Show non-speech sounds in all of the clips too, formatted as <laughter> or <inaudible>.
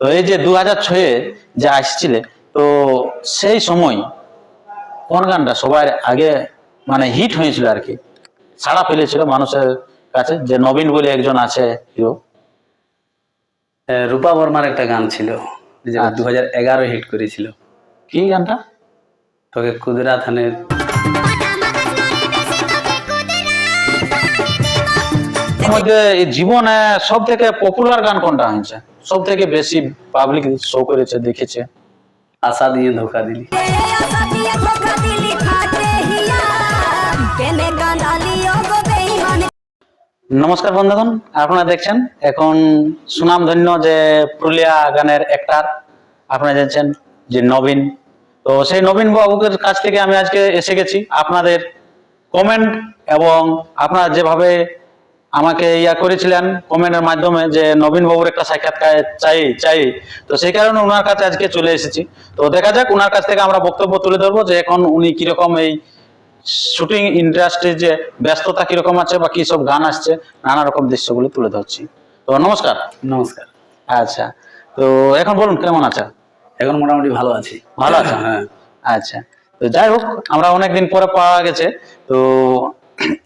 তো এই যে দু হাজার ছয়ে যে আসছিলে তো সেই সময় কোন গানটা সবার আগে মানে হিট হয়েছিল আর কি? সাড়া ফেলেছিল মানুষের কাছে যে নবীন বলে একজন আছে হিরো রূপা বর্মার একটা গান ছিল যে আচ্ছা। দু হাজার এগারো হিট করেছিল। কি গানটা? তোকে কুদরা থানের জীবনে সব থেকে পপুলার গান কোনটা হয়েছে? সব থেকে বেশি পাবলিক শো করেছে, দেখেছে। আশা দিয়ে ধোকা দিলি। নমস্কার বন্ধুগণ, আপনারা দেখছেন এখন সুনামধন্য যে পুরুলিয়া গানের একটার আপনারা জানছেন যে নবীন। তো সেই নবীন বাবুকের কাছ থেকে আমি আজকে এসে গেছি। আপনাদের কমেন্ট এবং আপনারা যেভাবে আমাকে ইয়া করেছিলেন কমেন্টের মাধ্যমে যে নবীন বাবুর একটা সাক্ষাৎকার চাই চাই। তো সেই কারণে ওনার কাছে আজকে চলে এসেছি। তো দেখা যাক ওনার কাছ থেকে আমরা বক্তব্য তুলে ধরবো যে এখন উনি কীরকম এই শুটিং ইন্ডাস্ট্রির যে ব্যস্ততা কীরকম আছে বা কি সব গান আসছে নানা রকম দৃশ্যগুলো তুলে ধরছি। তো নমস্কার। নমস্কার। আচ্ছা তো এখন বলুন কেমন আছে এখন মোটামুটি ভালো আছি। ভালো আছেন? হ্যাঁ। আচ্ছা তো যাই হোক আমরা অনেকদিন পরে পাওয়া গেছে। তো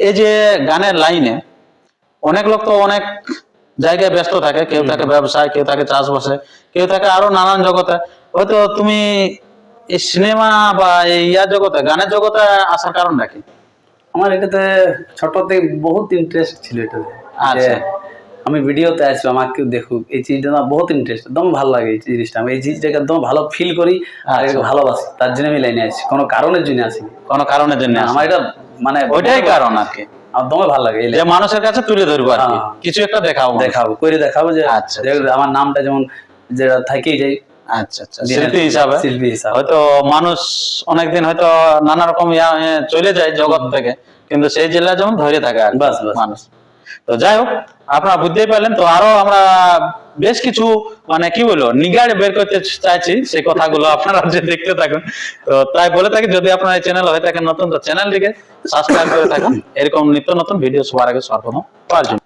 এই যে গানের লাইনে অনেক লোক তো অনেক জায়গায় ব্যস্ত থাকে কেউ থাকে ব্যবসায় কেউ থাকে চাষবাসে কেউ থাকে আরও নানান জগতে। হয়তো তুমি এই সিনেমা বা এই ইয়া জগতে গানের জগতে আসার কারণ নাকি? আমার এটাতে ছোট থেকে বহুত ইন্টারেস্ট ছিল এটাতে। আচ্ছা। আমি ভিডিওতে আসব আমাকে কেউ দেখুক এই জিনিসটা আমার বহুত ইন্টারেস্ট একদম ভালো লাগে এই জিনিসটা। আমি এই জিনিসটাকে একদম ভালো ফিল করি আর আচ্ছা। ভালোবাসি তার জন্য আমি লাইনে আসি কোনো কারণের জন্য আসি কোনো কারণের জন্য আমার এটা মানে ওইটাই কারণ আর কি। আমার দমে ভালো লাগে যে মানুষের কাছে তুলে ধরবো আর হ্যাঁ। কিছু একটা দেখাবো। দেখাবো করে দেখাবো যে আচ্ছা, যে আমার নামটা যেমন যেটা থাকেই যাই আচ্ছা আচ্ছা শিল্পী হিসাবে। শিল্পী হিসাবে। হয়তো মানুষ অনেকদিন হয়তো নানা রকম ইয়া চলে যায় জগৎ থেকে কিন্তু সেই জেলা যেমন ধরে থাকে আর বাস, বাস। মানুষ। তো যাই হোক আপনারা বুঝতেই পারলেন। তো আরও আমরা বেশ কিছু মানে কি বলব নিগাড়ে বের করতে চাইছি সেই কথাগুলো আপনারা যে দেখতে থাকুন। তো তাই বলে থাকি যদি আপনার এই চ্যানেল হয়ে থাকে নতুন তো চ্যানেলটিকে সাবস্ক্রাইব করে থাকুন। এরকম নিত্য নতুন ভিডিও সবার আগে সর্বপ্রথম পাওয়ার জন্য।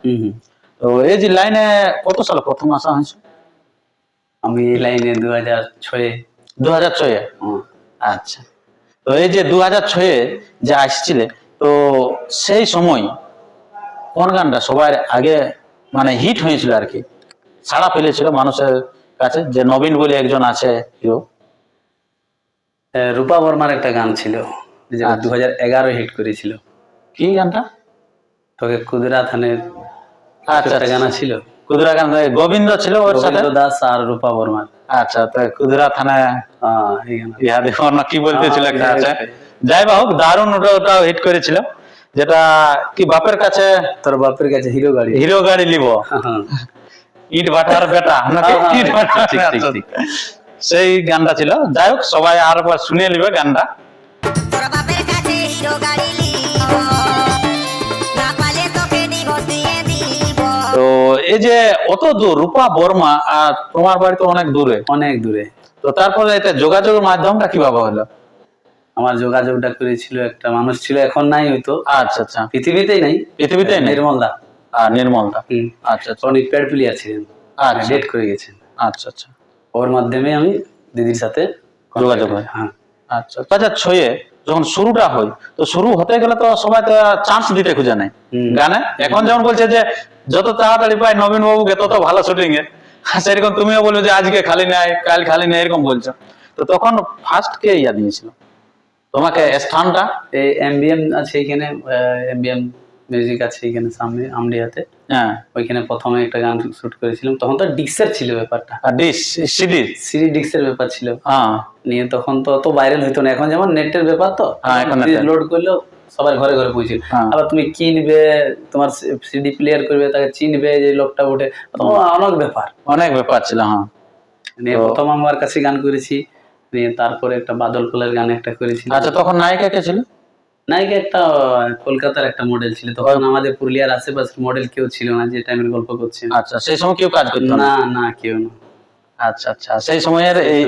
তো এই যে লাইনে কত সালে প্রথম আসা হয়েছে? আমি এই লাইনে দু হাজার ছয়ে দু হাজার ছয়ে আচ্ছা। তো এই যে দু হাজার ছয়ে যে আসছিলে তো সেই সময় কোন গানটা সবার আগে মানে হিট হয়েছিল আর কি। সাড়া ফেলেছিল মানুষের কাছে যে নবীন বলে একজন আছে হিরো রূপা বর্মার একটা গান ছিল আচ্ছা। দু হাজার এগারো হিট করেছিল। কি গানটা? তোকে কুদরা থানের আচ্ছা গান ছিল কুদরা গান গোবিন্দ ছিল ওর সাথে? দাস আর রূপা বর্মার। আচ্ছা তো কুদরা গান ইহা দেখো কি বলতেছিল হ্যাঁ, একটা আছে। যাই হোক দারুণ ওটা ওটাও হিট করেছিল। যেটা কি বাপের কাছে? তোর বাপের কাছে হিরো গাড়ি। হিরো গাড়ি নিব। হ্যাঁ, ইট ভাটার বেটা হ্যাঁ। সেই গানটা ছিল। যাই হোক সবাই আর একবার শুনে নিবে গানটা। তোর বাপের কাছে হিরো গাড়ি লিব না পালে তোকে ডিভোর্স দিয়ে দিব। তো এই যে অত দূর রূপা বর্মা আর তোমার বাড়ি তো অনেক দূরে। অনেক দূরে। তো তারপরে এটা যোগাযোগের মাধ্যমটা কীভাবে হলো? আমার যোগাযোগটা করেছিল একটা মানুষ ছিল এখন নাই হয়তো। আচ্ছা আচ্ছা। পৃথিবীতেই নাই। পৃথিবীতেই নেই? নির্মল দা আর নির্মলটা হুম। আচ্ছা আচ্ছা। উনি পেড প্লেয়ার ছিলেন। আচ্ছা। ডেট করে গেছেন। আচ্ছা আচ্ছা। ওর মাধ্যমে আমি দিদির সাথে যোগাযোগ হয়। হ্যাঁ। আচ্ছা। দু হাজার ছয়ে যখন শুরুটা হয় তো শুরু হতে গেলে তো সবাই তো চান্স দিতে খুঁজে হুম। গানে? এখন যেমন বলছে যে যত তাড়াতাড়ি পাই নবীন বাবুকে তত ভালো শুটিং এ। সেরকম তুমিও বলবে যে আজকে খালি নাই কাল খালি নেই এরকম বলছো। তো তখন ফার্স্ট কে ইয়া দিয়েছিল? তোমাকে স্থানটা এই এমবিএম আছে এখানে এমবিএম মিউজিক আছে এখানে সামনে আমডিয়াতে। হ্যাঁ। ওইখানে প্রথমে একটা গান শুট করেছিলাম। তখন তো ডিক্সের ছিল ব্যাপারটা। আর ডিস সিডি সিডি ডিক্সের ব্যাপার ছিল। হ্যাঁ। নিয়ে তখন তো অত ভাইরাল হইতো না। এখন যেমন নেটের ব্যাপার তো হ্যাঁ, এখন লোড করলেও সবার ঘরে ঘরে পৌঁছে হ্যাঁ। আবার তুমি কিনবে তোমার সিডি প্লেয়ার করবে তাকে চিনবে যে লোকটা উঠে অনেক ব্যাপার। অনেক ব্যাপার ছিল হ্যাঁ। নিয়ে প্রথম আমার কাছে গান করেছি। নিয়ে তারপরে একটা বাদল কোলের গান একটা করেছি আচ্ছা তখন নায়িকা কে ছিল? নায়িকা একটা কলকাতার একটা মডেল ছিল। তখন আমাদের পুরুলিয়ার আশেপাশের মডেল কেউ ছিল না যে টাইমের গল্প করছে। আচ্ছা সেই সময় কেউ কাজ করতো না? না না কেউ না। আচ্ছা আচ্ছা সেই সময়ের এই।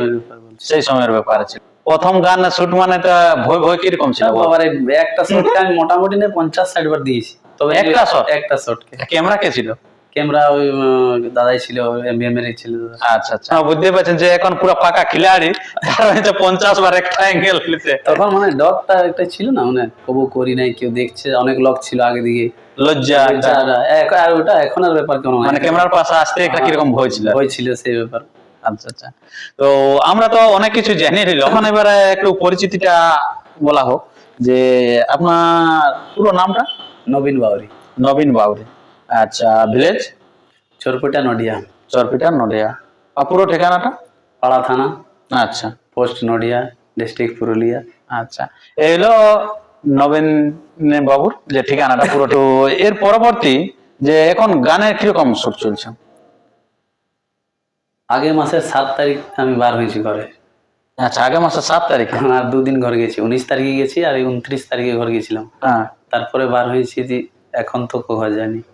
সেই সময়ের ব্যাপার ছিল। প্রথম গান শুট মানে তো ভয় ভয় কীরকম ছিল? বাবারে একটা শটকে আমি মোটামুটি না পঞ্চাশ ষাট বার দিয়েছি। তবে একটা শট একটা শটকে ক্যামেরা কে ছিল? ক্যামেরা ওই দাদাই ছিল এমবিএম ছিল আচ্ছা আচ্ছা। বুঝতে পারছেন যে এখন পুরো পাকা খিলাড়ি। তার হচ্ছে পঞ্চাশ বার একটা অ্যাঙ্গেল নিতে তখন মানে ডরটা একটা ছিল না মানে কবু করি নাই কেউ দেখছে অনেক লোক ছিল আগে দিকে। লজ্জা আর- এক- আর ওটা এখন আর ব্যাপার কেন মানে ক্যামেরার পাশে আসতে একটা কীরকম ভয় ছিল ভয় ছিল সেই ব্যাপার। আচ্ছা আচ্ছা। তো আমরা তো অনেক কিছু জানিয়ে নিল এখন এবারে একটু পরিচিতিটা বলা হোক যে আপনার পুরো নামটা? নবীন বাউরি। নবীন বাউরি। আচ্ছা ভিলেজ চোরপেটা নডিয়া। চরপিটা নডিয়া। আর পুরো ঠিকানাটা? পাড়া থানা। আচ্ছা। Post Nodia district Purulia. আচ্ছা। এই হলো নবীন বাবুর যে ঠিকানাটা পুরোটো এর পরবর্তী যে এখন গানের কীরকম সুর চলছে? আগে মাসের সাত তারিখ আমি বার হয়েছি ঘরে। আচ্ছা আগে মাসের সাত তারিখে? আর দুদিন ঘর গেছি। উনিশ তারিখে গেছি আর উনত্রিশ তারিখে ঘর গেছিলাম। হ্যাঁ। তারপরে বার হয়েছি এখন তো যায়নি আচ্ছা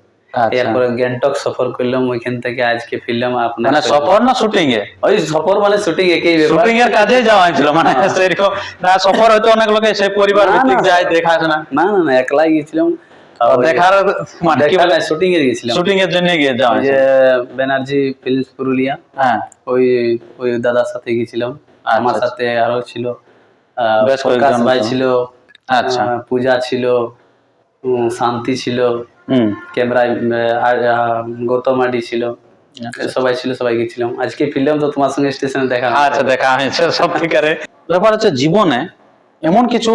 এরপরে গ্যাংটক সফর করলাম ওইখান থেকে আজকে ফিরলাম আপনার মানে সফর না শুটিং এ? ওই সফর মানে শুটিং একই ব্যাপার। শুটিং এর কাজে যাওয়া হয়েছিল মানে সেরকম না সফর হয়তো অনেক লোকে সেই পরিবার ভিত্তিক। যায় দেখাশোনা না। না না একলাই গেছিলাম তো দেখার মানে কি বলে? শুটিং এ গেছিলাম শুটিং এর জন্য গিয়ে যাওয়া যে ব্যানার্জি ফিল্মস পুরুলিয়া। হ্যাঁ। ওই ওই দাদার সাথে গেছিলাম আমার আচ্ছা। সাথে আরও ছিল বেশ কয়েকজন ভাই। ছিল। আচ্ছা। পূজা ছিল শান্তি ছিল। হুম। ক্যামেরায় আহ, গৌতম আডি ছিল সবাই ছিল সবাই গেছিলাম। আজকে ফিরলাম তো তোমার সঙ্গে স্টেশনে দেখা আচ্ছা দেখা হয়েছে সব ঠিক আছে। ব্যাপার হচ্ছে জীবনে এমন কিছু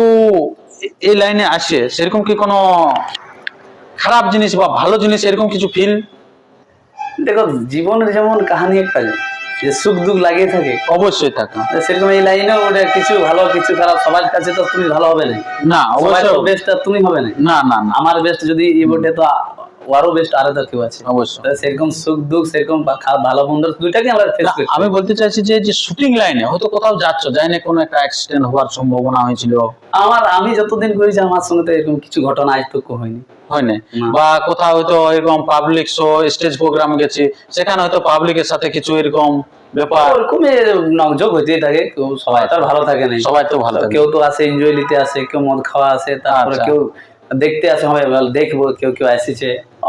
এই লাইনে আসে সেরকম কি কোনো খারাপ জিনিস বা ভালো জিনিস এরকম কিছু ফিল দেখো জীবনের যেমন কাহানি একটা যে সুখ দুঃখ লাগিয়ে থাকে। অবশ্যই থাকে সেরকম এই লাইনে ওটা কিছু ভালো কিছু খারাপ সবার কাছে তো তুমি ভালো হবে না। না অবশ্যই বেস্ট তুমি হবে না। না না আমার বেস্ট যদি ই বটে তো আ- বেস্ট আরও কেউ আছে। অবশ্যই। সেরকম সুখ দুঃখ সেরকম বা ভালো মন্দ দুইটাকে আমরা ফেস করি আমি বলতে চাইছি যে যে শুটিং লাইনে হয়তো কোথাও যাচ্ছ যাই না কোনো একটা অ্যাক্সিডেন্ট হওয়ার সম্ভাবনা হয়েছিল? আমার আমি যতদিন করেছি আমার সঙ্গে তো এরকম কিছু ঘটনা আজ তক হয়নি? হয়। বা কোথাও হয়তো এরকম পাবলিক শো স্টেজ প্রোগ্রাম গেছি সেখানে হয়তো পাবলিকের সাথে কিছু এরকম ব্যাপার। হইতেই থাকে কেউ সবাই তো ভালো থাকে না সবাই তো ভালো কেউ তো আসে এনজয় নিতে আসে কেউ মদ খাওয়া আসে তারপরে আচ্ছা। কেউ দেখতে আসে হয় দেখব কেউ কেউ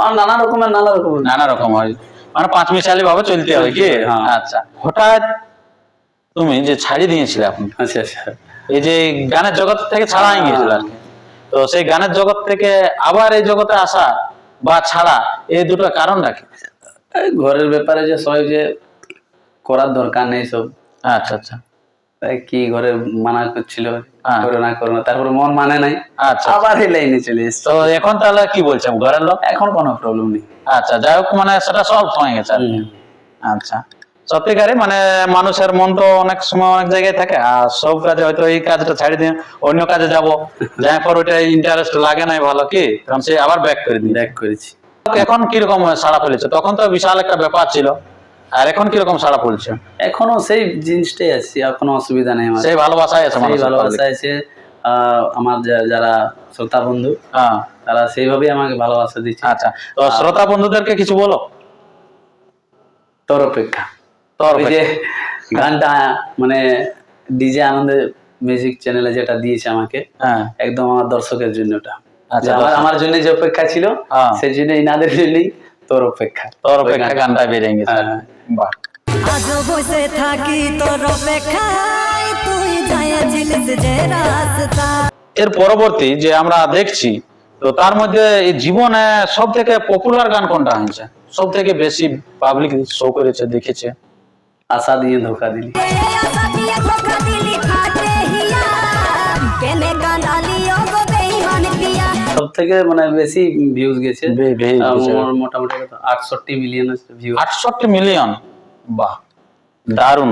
আর নানা রকমের নানা রকম নানা রকম হয়। মানে পাঁচ মিশালি ভাবে চলতে হয় কি? হ্যাঁ। আচ্ছা। হঠাৎ তুমি যে ছাড়ি দিয়েছিলে আপনি আচ্ছা আচ্ছা। এই যে গানের জগৎ থেকে ছাড়া হয়ে গিয়েছিল আর কি। তো সেই গানের জগৎ থেকে আবার এই জগতে আসা বা ছাড়া এই দুটো কারণ রাখে? এই ঘরের ব্যাপারে যে সবাই যে করার দরকার নেই সব। আচ্ছা আচ্ছা। তাই কি ঘরে মানা করছিল? হ্যাঁ। করো না করো না তারপরে মন মানে নাই। আচ্ছা আবার এই লাইনে চলে এসছে। তো এখন তাহলে কি বলছেন ঘরের লোক? এখন কোনো প্রবলেম নেই। আচ্ছা যাই হোক মানে সেটা সব হয়ে গেছে। আচ্ছা। সত্যিকারে মানে মানুষের মন তো অনেক সময় অনেক জায়গায় থাকে আর সব কাজে হয়তো এই কাজটা ছাড়ি দিয়ে অন্য কাজে যাব। <laughs> যাই পর ওইটা ইন্টারেস্ট লাগে নাই ভালো কি? তখন সে আবার ব্যাক করে দিই ব্যাক করেছি। এখন কীরকম সাড়া ফেলেছে? তখন তো বিশাল একটা ব্যাপার ছিল। আর এখন কীরকম সাড়া ফেলছে? এখনও সেই জিনিসটাই আছে আর কোনো অসুবিধা নেই আমার। সেই ভালোবাসাই আছে সেই মানুষের ভালোবাসা আছে। আমার যারা শ্রোতা বন্ধু হ্যাঁ। তারা সেইভাবেই আমাকে ভালোবাসা দিচ্ছে। আচ্ছা তো শ্রোতা বন্ধুদেরকে কিছু বলো? তোর অপেক্ষা। তোর যে গানটা মানে ডিজে আনন্দের মিউজিক চ্যানেলে যেটা দিয়েছে আমাকে হ্যাঁ। একদম আমার দর্শকের জন্য ওটা আচ্ছা, আমার জন্য যে অপেক্ষা ছিল হ্যাঁ। সেই জন্য ইনাদের জন্যই তোর অপেক্ষা। তোর অপেক্ষা গানটা বেরিয়ে গেছে। হ্যাঁ। বাহ। আজও বসে থাকি তোর অপেক্ষায় তুই যাইছিলিস যে রাস্তা। এর পরবর্তী যে আমরা দেখছি তো তার মধ্যে এই জীবনে সব থেকে পপুলার গান কোনটা হয়েছে? সব থেকে বেশি পাবলিক শো করেছে দেখেছে? আশা দিয়ে ধোকা দিলি। সব থেকে মানে বেশি ভিউজ গেছে। মোটামুটি আটষট্টি মিলিয়ন ভিউ আটষট্টি মিলিয়ন বাহ দারুণ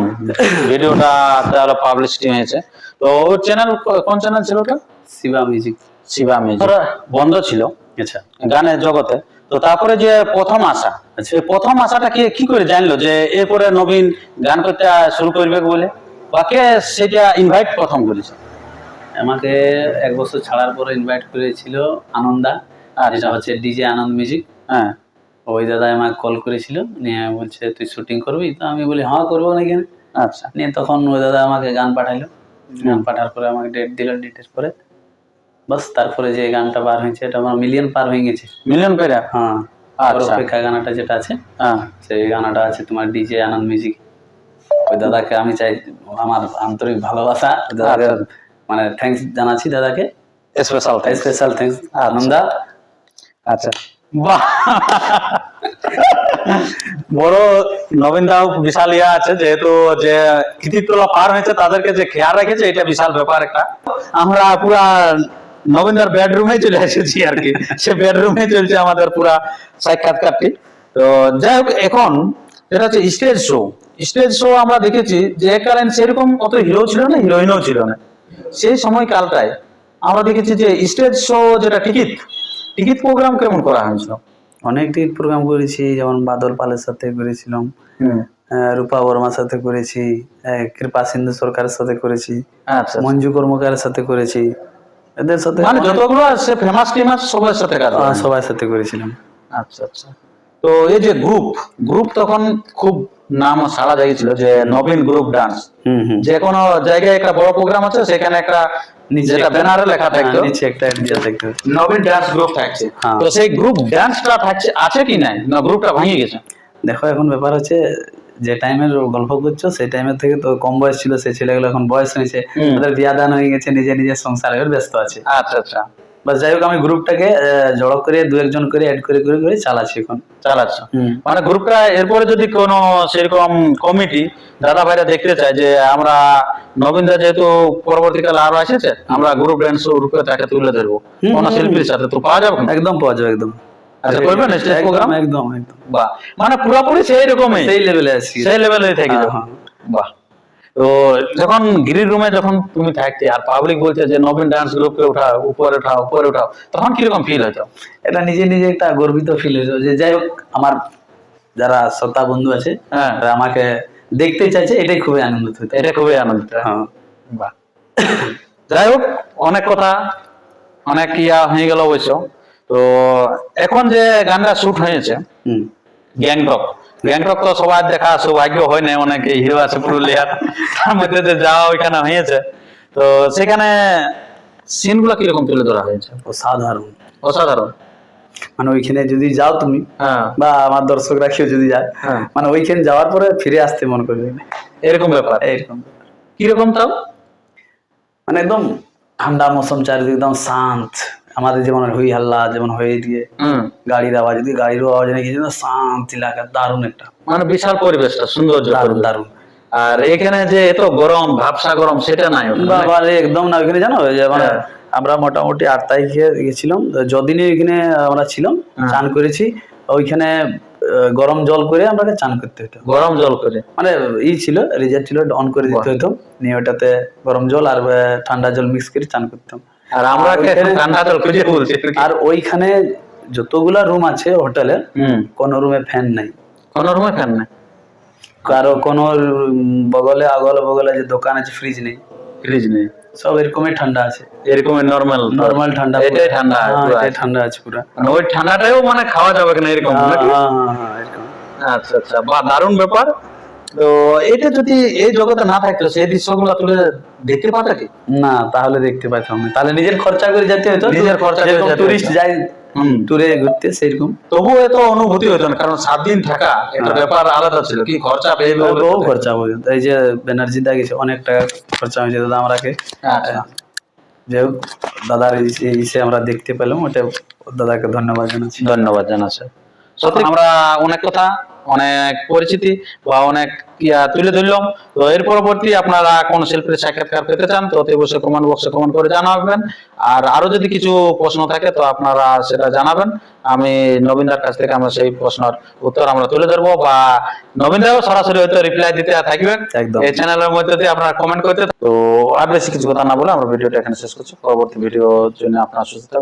ভিডিওটা তাহলে পাবলিসিটি হয়েছে। তো ওর চ্যানেল কোন চ্যানেল ছিল ওটা? শিবা মিউজিক শিবা মিউজিক বন্ধ ছিল। আচ্ছা। গানের জগতে। তো তারপরে যে প্রথম আশা আচ্ছা। প্রথম আশাটা কি কি করে জানলো যে এরপরে নবীন গান করতে শুরু করবে বলে? বা কে সেটা ইনভাইট প্রথম করেছে? আমাকে এক বছর ছাড়ার পরে ইনভাইট করেছিল আনন্দা আচ্ছা। যেটা হচ্ছে ডিজে আনন্দ মিউজিক হ্যাঁ। ওই দাদা আমাকে কল করেছিল নিয়ে বলছে তুই শুটিং করবি? তো আমি বলি হ্যাঁ করব না কেন? আচ্ছা। নিয়ে তখন ওই দাদা আমাকে গান পাঠাইলো গান পাঠার পরে আমাকে ডেট দিল ডেটের পরে। বাস তারপরে যে গানটা বার হয়েছে এটা আমার মিলিয়ন পার হয়ে গেছে। মিলিয়ন পেরা হ্যাঁ। আচ্ছা। অপেক্ষা গানাটা যেটা আছে হ্যাঁ। সেই গানাটা আছে তোমার ডিজে আনন্দ মিউজিক ওই দাদাকে আমি চাই আমার আন্তরিক ভালোবাসা। দাদাকে আচ্ছা। মানে থ্যাঙ্কস জানাচ্ছি দাদাকে। Special special thanks Ananda. আচ্ছা। বাহ! বড় নবীন দাও বিশাল ইয়া আছে যেহেতু যে কৃতিত্বলা পার হয়েছে তাদেরকে যে খেয়াল রেখেছে এটা বিশাল ব্যাপার একটা। আমরা পুরা নবীনদার বেডরুমে চলে এসেছি আর কি। সে বেডরুমে চলছে আমাদের পুরা সাক্ষাৎকারটি। তো যাই হোক এখন এটা হচ্ছে স্টেজ শো স্টেজ শো আমরা দেখেছি যে কারণ সেরকম অত হিরো ছিল না হিরোইনও ছিল না। সেই সময়কালটায় আমরা দেখেছি যে স্টেজ শো যেটা টিকিট টিকিট প্রোগ্রাম কেমন করা হয়েছিল? অনেক টিকিট প্রোগ্রাম করেছি যেমন বাদল পালের সাথে করেছিলাম রূপা বর্মার সাথে করেছি কৃপা সিন্ধু সরকারের সাথে করেছি আচ্ছা মঞ্জু কর্মকারের সাথে করেছি এদের সাথে মানে যতগুলো সে ফেমাস টিমাস সবার সাথে কাজ সবার সাথে করেছিলাম। আচ্ছা আচ্ছা। তো এই যে গ্রুপ গ্রুপ তখন খুব নাম সারা জায়গিয়েছিল যে নবীন গ্রুপ ডান্স যে কোনো জায়গায় একটা বড় প্রোগ্রাম আছে সেখানে একটা যেটা ব্যানারে লেখা থাকতো। হ্যাঁ, নিচে একটা দিয়ে থাকতো। নবীন ডান্স গ্রুপ থাকছে। হ্যাঁ। তো সেই গ্রুপ ডান্সটা থাকছে আছে কি নাই? না গ্রুপটা ভেঙে গেছে। দেখো এখন ব্যাপার হচ্ছে যে টাইমের গল্প করছ সেই টাইমের থেকে তো কম বয়স ছিল সেই ছেলেগুলো এখন বয়স হয়েছে। তাদের বিয়া দান হয়ে গেছে নিজে নিজের সংসারে ব্যস্ত আছে। আচ্ছা আচ্ছা। বাস যাই হোক আমি গ্রুপটাকে জড়ো করে দু একজন করে অ্যাড করে করে করে চালাচ্ছি এখন। চালাচ্ছে। মানে গ্রুপটা এরপরে যদি কোনো সেরকম কমিটি দাদা ভাইরা দেখতে চায় যে আমরা নবীনদা যেহেতু পরবর্তীকালে আরও এসেছে আমরা গ্রুপ ড্যান্স রূপে তাকে তুলে ধরবো। কোনো শিল্পীর সাথে তো পাওয়া যাবে একদম পাওয়া যাবে একদম। আচ্ছা, করবেন একদম, একদম একদম। বাহ। মানে পুরোপুরি সেই রকমই সেই লেভেলে আছি। সেই লেভেলে থেকে হ্যাঁ। হ্যাঁ। বাহ। তো যখন গিরির রুমে যখন তুমি থাকতে আর পাবলিক বলছে যে নবীন ডান্স গ্রুপকে উঠাও উপরে উঠাও উপরে উঠাও তখন কীরকম ফিল হতো? এটা নিজে নিজে একটা গর্বিত ফিল হয়েছে যে যাই হোক আমার যারা শ্রোতা বন্ধু আছে হ্যাঁ। আমাকে দেখতে চাইছে এটাই খুবই আনন্দিত হতো। এটা খুবই আনন্দিত। হ্যাঁ। বাহ। যাই হোক অনেক কথা অনেক ইয়া হয়ে গেল অবশ্য। তো এখন যে গানটা শুট হয়েছে গ্যাংটক গ্যাংটক তো সবার দেখা সৌভাগ্য হয় না অনেক হিরো আছে পুরুলিয়ার। তার মধ্যে যে যাওয়া ওইখানে হয়েছে। তো সেখানে সিন সিনগুলো কীরকম তুলে ধরা হয়েছে? অসাধারণ। অসাধারণ? মানে ওইখানে যদি যাও তুমি হ্যাঁ। বা আমার দর্শকরা কেউ যদি যায় হ্যাঁ। মানে ওইখানে যাওয়ার পরে ফিরে আসতে মন করবে। এরকম ব্যাপার? এইরকম। কীরকম তাও? মানে একদম ঠান্ডা মৌসুম চারিদিকে একদম শান্ত। আমাদের যেমন হই হাল্লা যেমন হয়ে দিয়ে গাড়ির আওয়াজ যদি গাড়ির আওয়াজ নাকি যেন শান্ত এলাকা দারুণ একটা। মানে বিশাল পরিবেশটা সুন্দর দারুণ দারুণ। আর এখানে যে এত গরম ভাবসা গরম সেটা নাই বাবা একদম না ওইখানে জানো? যে মানে। আমরা মোটামুটি আট তারিখে গেছিলাম। তো যদিনই ওইখানে আমরা ছিলাম হ্যাঁ। চান করেছি ওইখানে গরম জল করে আমরা চান করতে হতো গরম জল করে? মানে ই ছিল রিজার্ভ ছিল অন করে দিতে হতো নিয়ে ওটাতে গরম জল আর ঠান্ডা জল মিক্স করে চান করতাম। আর আমরা ঠান্ডা খুঁজে বলছি আর ওইখানে যতগুলা রুম আছে হোটেলে কোনো রুমে ফ্যান নাই। কোন রুমে ফ্যান নেই? কারও কোনো বগলে আগল বগলে যে দোকান আছে ফ্রিজ নেই। ফ্রিজ নেই। সব এরকমই ঠান্ডা আছে। এরকম নর্মাল নর্মাল ঠান্ডা এটাই ঠান্ডা হ্যাঁ, এটাই ঠান্ডা আছে পুরো। মানে ওই ঠান্ডাটাও মানে খাওয়া যাবে কিনা এরকম হ্যাঁ, হ্যাঁ, এরকম। আচ্ছা আচ্ছা বা দারুণ ব্যাপার। তো এটা যদি এই জগতে না থাকতো সেই দৃশ্যগুলো তুলে দেখতে পাতা কি? না তাহলে দেখতে পাইতাম না। তাহলে নিজের খরচা করে যেতে হতো নিজের খরচা করে টুরিস্ট। যায় ঘুরতে সেরকম। তবুও এত অনুভূতি হতো না কারণ সাত দিন থাকা একটা ব্যাপার আলাদা ছিল। কি খরচা পেয়ে হ্যাঁ। বহু খরচা পর্যন্ত এই যে ব্যানার্জি দা গেছে অনেক টাকা খরচা হয়েছে দাদা আমরাকে। আচ্ছা। যাই হোক দাদার ইসে আমরা দেখতে পেলাম ওটা দাদাকে ধন্যবাদ জানাচ্ছি। ধন্যবাদ জানাচ্ছে। সত্যি আমরা অনেক কথা অনেক পরিচিতি বা অনেক ইয়া তুলে ধরলাম। তো এর পরবর্তী আপনারা কোন শিল্পীর সাক্ষাৎকার পেতে চান তো অতি অবশ্যই কমেন্ট বক্সে কমেন্ট করে জানাবেন। আর আরও যদি কিছু প্রশ্ন থাকে তো আপনারা সেটা জানাবেন। আমি নবীনদার কাছ থেকে আমরা সেই প্রশ্নের উত্তর আমরা তুলে ধরবো বা নবীনদাও সরাসরি হয়তো রিপ্লাই দিতে থাকবে। একদম। এই চ্যানেলের মধ্যে দিয়ে আপনারা কমেন্ট করতে তো আর বেশি কিছু কথা না বলে আমরা ভিডিওটা এখানে শেষ করছি। পরবর্তী ভিডিওর জন্য আপনার সুস্থ থাকবেন।